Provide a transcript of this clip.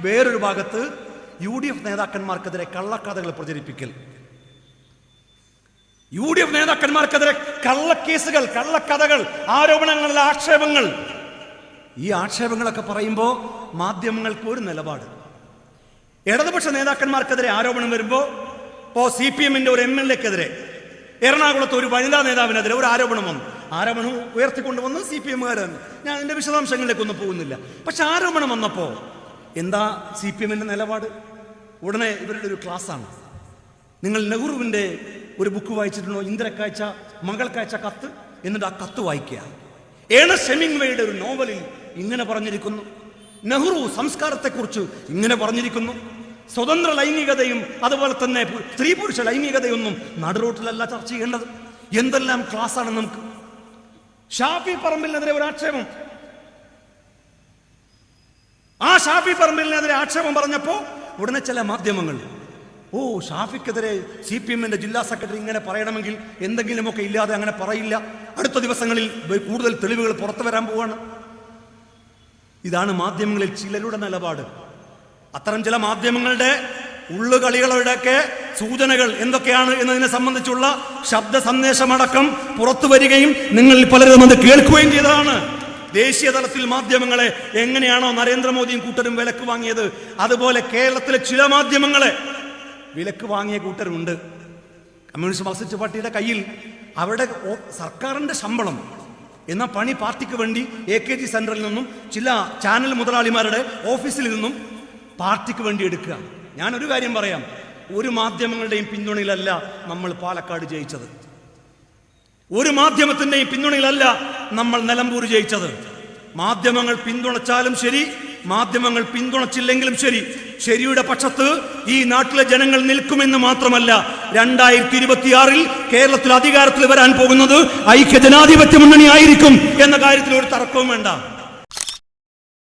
വേറൊരു ഭാഗത്ത് U D F നേതാക്കന്മാർക്കെതിരെ കള്ളക്കഥകൾ പ്രചരിപ്പിക്കൽ. യു ഡി എഫ് നേതാക്കന്മാർക്കെതിരെ കള്ളക്കേസുകൾ കള്ളക്കഥകൾ ആരോപണങ്ങൾ ആക്ഷേപങ്ങൾ. ഈ ആക്ഷേപങ്ങളൊക്കെ പറയുമ്പോൾ മാധ്യമങ്ങൾക്ക് ഒരു നിലപാട്. ഇടതുപക്ഷ നേതാക്കന്മാർക്കെതിരെ ആരോപണം വരുമ്പോൾ ഇപ്പോൾ സി പി എമ്മിന്റെ ഒരു എം എൽ എക്കെതിരെ എറണാകുളത്ത് ഒരു വനിതാ നേതാവിനെതിരെ ഒരു ആരോപണം വന്നു. ആരോപണം ഉയർത്തിക്കൊണ്ടുവന്ന് സി പി എമ്മുകാരാണ് ഞാൻ എന്റെ വിശദാംശങ്ങളിലേക്കൊന്നും പോകുന്നില്ല. പക്ഷെ ആരോപണം വന്നപ്പോൾ എന്താ സി പി എമ്മിന്റെ നിലപാട്? ഉടനെ ഇവരുടെ ഒരു ക്ലാസ്സാണ്. നിങ്ങൾ നെഹ്റുവിന്റെ ഒരു ബുക്ക് വായിച്ചിട്ടുണ്ടോ? ഇന്ദ്രക്കാഴ്ച മംഗൾക്കാഴ്ച കത്ത് എന്നിട്ട് ആ കത്ത് വായിക്കുക. ഏണ ഷെമിംഗ്വയുടെ ഒരു നോവലിൽ ഇങ്ങനെ പറഞ്ഞിരിക്കുന്നു. നെഹ്റു സംസ്കാരത്തെക്കുറിച്ച് ഇങ്ങനെ പറഞ്ഞിരിക്കുന്നു. സ്വതന്ത്ര ലൈംഗികതയും അതുപോലെ തന്നെ സ്ത്രീ പുരുഷ ലൈംഗികതയൊന്നും നടുറോട്ടിലല്ല ചർച്ച ചെയ്യേണ്ടത്. എന്തെല്ലാം ക്ലാസ്സാണ് നമുക്ക്? ഷാഫി പറമ്പിലിനെതിരെ ഒരു ആക്ഷേപം ഷാഫി പറമ്പിലിനെതിരെ ആക്ഷേപം പറഞ്ഞപ്പോ ഉടനെ ചില മാധ്യമങ്ങൾ ഓ ഷാഫിക്കെതിരെ സി പി എമ്മിന്റെ ജില്ലാ സെക്രട്ടറി ഇങ്ങനെ പറയണമെങ്കിൽ എന്തെങ്കിലുമൊക്കെ ഇല്ലാതെ അങ്ങനെ പറയില്ല. അടുത്ത ദിവസങ്ങളിൽ കൂടുതൽ തെളിവുകൾ പുറത്തു വരാൻ പോവാണ്. ഇതാണ് മാധ്യമങ്ങളിൽ ചിലരുടെ നിലപാട്. അത്തരം ചില മാധ്യമങ്ങളുടെ ഉള്ളുകളികളുടെയൊക്കെ സൂചനകൾ എന്തൊക്കെയാണ് എന്നതിനെ സംബന്ധിച്ചുള്ള ശബ്ദ സന്ദേശമടക്കം പുറത്തു വരികയും നിങ്ങളിൽ പലരും അത് കേൾക്കുകയും ചെയ്തതാണ്. ദേശീയ തലത്തിൽ മാധ്യമങ്ങളെ എങ്ങനെയാണോ നരേന്ദ്രമോദിയും കൂട്ടരും വിലക്ക് വാങ്ങിയത് അതുപോലെ കേരളത്തിലെ ചില മാധ്യമങ്ങളെ വിലക്ക് വാങ്ങിയ കൂട്ടരുണ്ട്. കമ്മ്യൂണിസ്റ്റ് മാർക്സിസ്റ്റ് പാർട്ടിയുടെ കയ്യിൽ അവരുടെ സർക്കാരിന്റെ ശമ്പളം എന്ന പണി പാർട്ടിക്ക് വേണ്ടി എ കെ ജി സെന്ററിൽ നിന്നും ചില ചാനൽ മുതലാളിമാരുടെ ഓഫീസിൽ നിന്നും പാർട്ടിക്ക് വേണ്ടി എടുക്കുക. ഞാൻ ഒരു കാര്യം പറയാം. ഒരു മാധ്യമങ്ങളുടെയും പിന്തുണയിലല്ല നമ്മൾ പാലക്കാട് ജയിച്ചത്. ഒരു മാധ്യമത്തിന്റെയും പിന്തുണയിലല്ല നമ്മൾ നിലമ്പൂർ ജയിച്ചത്. മാധ്യമങ്ങൾ പിന്തുണച്ചാലും ശരി മാധ്യമങ്ങൾ പിന്തുണച്ചില്ലെങ്കിലും ശരി. ശരിയുടെ പക്ഷത്ത് ഈ നാട്ടിലെ ജനങ്ങൾ നിൽക്കുമെന്ന് മാത്രമല്ല രണ്ടായിരത്തി ഇരുപത്തിയാറിൽ കേരളത്തിൽ അധികാരത്തിൽ വരാൻ പോകുന്നത് ഐക്യ ജനാധിപത്യ മുന്നണി ആയിരിക്കും എന്ന കാര്യത്തിൽ ഒരു തർക്കവും വേണ്ട.